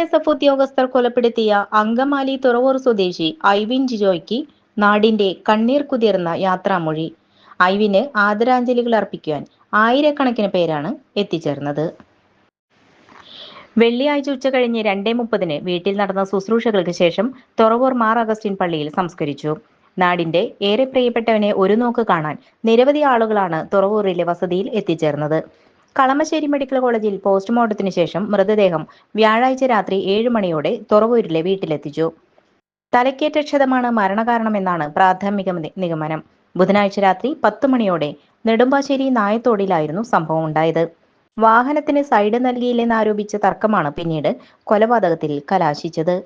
S F ഉദ്യോഗസ്ഥർ കൊലപ്പെടുത്തിയ അങ്കമാലി തുറവൂർ സ്വദേശി ഐവിൻ ജിജോയ്ക്ക് നാടിന്റെ കണ്ണീർ കുതിർന്ന യാത്രാമൊഴി. ഐവിന് ആദരാഞ്ജലികൾ അർപ്പിക്കുവാൻ ആയിരക്കണക്കിന് പേരാണ് എത്തിച്ചേർന്നത്. വെള്ളിയാഴ്ച ഉച്ച കഴിഞ്ഞ് രണ്ടേ മുപ്പതിന് വീട്ടിൽ നടന്ന ശുശ്രൂഷകൾക്ക് ശേഷം തുറവൂർ മാർ അഗസ്റ്റിൻ പള്ളിയിൽ സംസ്കരിച്ചു. നാടിന്റെ ഏറെ പ്രിയപ്പെട്ടവനെ ഒരു നോക്ക് കാണാൻ നിരവധി ആളുകളാണ് തുറവൂരിലെ വസതിയിൽ എത്തിച്ചേർന്നത്. കളമശ്ശേരി മെഡിക്കൽ കോളേജിൽ പോസ്റ്റ്മോർട്ടത്തിന് ശേഷം മൃതദേഹം വ്യാഴാഴ്ച രാത്രി ഏഴ് മണിയോടെ തുറവൂരിലെ വീട്ടിലെത്തിച്ചു. തലക്കേറ്റ ക്ഷതമാണ് മരണകാരണമെന്നാണ് പ്രാഥമിക നിഗമനം. ബുധനാഴ്ച രാത്രി പത്ത് മണിയോടെ നെടുമ്പാശ്ശേരി നായത്തോടിലായിരുന്നു സംഭവം ഉണ്ടായത് വാഹനത്തിന് സൈഡ് നൽകിയില്ലെന്നാരോപിച്ച തർക്കമാണ് പിന്നീട് കൊലപാതകത്തിൽ കലാശിച്ചത്.